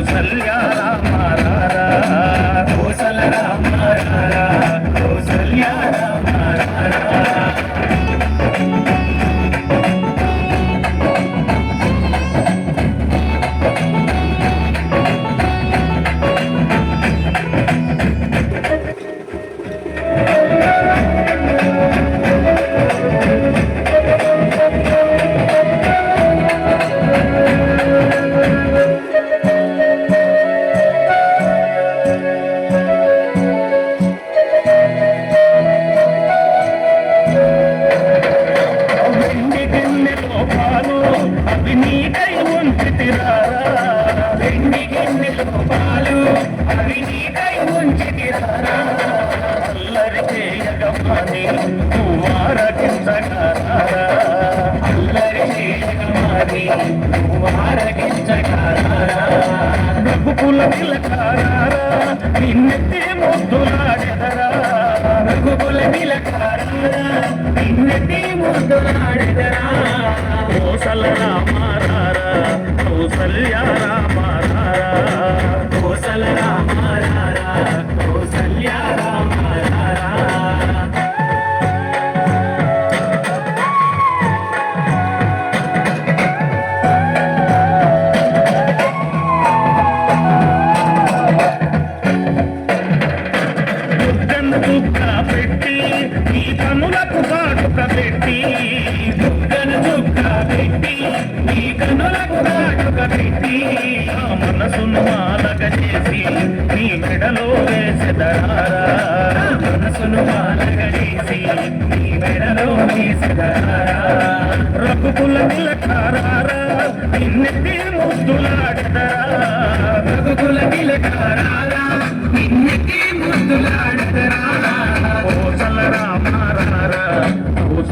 తిలకారా నిన్నెత్తి ముద్దులాడెదరా కోసల రామారారా కౌసల్య రామారారా వెండి గిన్నెలో పాలు అవి నీకై ఉంచితిరారా అల్లరి చేయగమని నువ్వారగించగారా అల్లరి చేయగమని నువ్వారగించగారా రఘుకుల తిలకారా నిన్నెత్తి ముద్దులాడెదరా రఘుకుల తిలకారా నిన్నెత్తి ముద్దులాడెదరా కోసల రామారారా కౌసల్య రామారారా కోసల రామారారా కౌసల్య రామారారా పెట్టి ఈ కనులకు కాటుక పెట్టి మనసును మాలగ చేసి నీ మెడలో వేసెదరారా మనసును మాలగ చేసి నీ మెడలో వేసెదరారా రఘుకుల నిలకారారా నిన్నెత్తి ముద్దులాడతారా. రఘుకుల నిలకారారా నిన్నెత్తి ముద్దులాడతారా. ఓ సల్లరామారా ఓ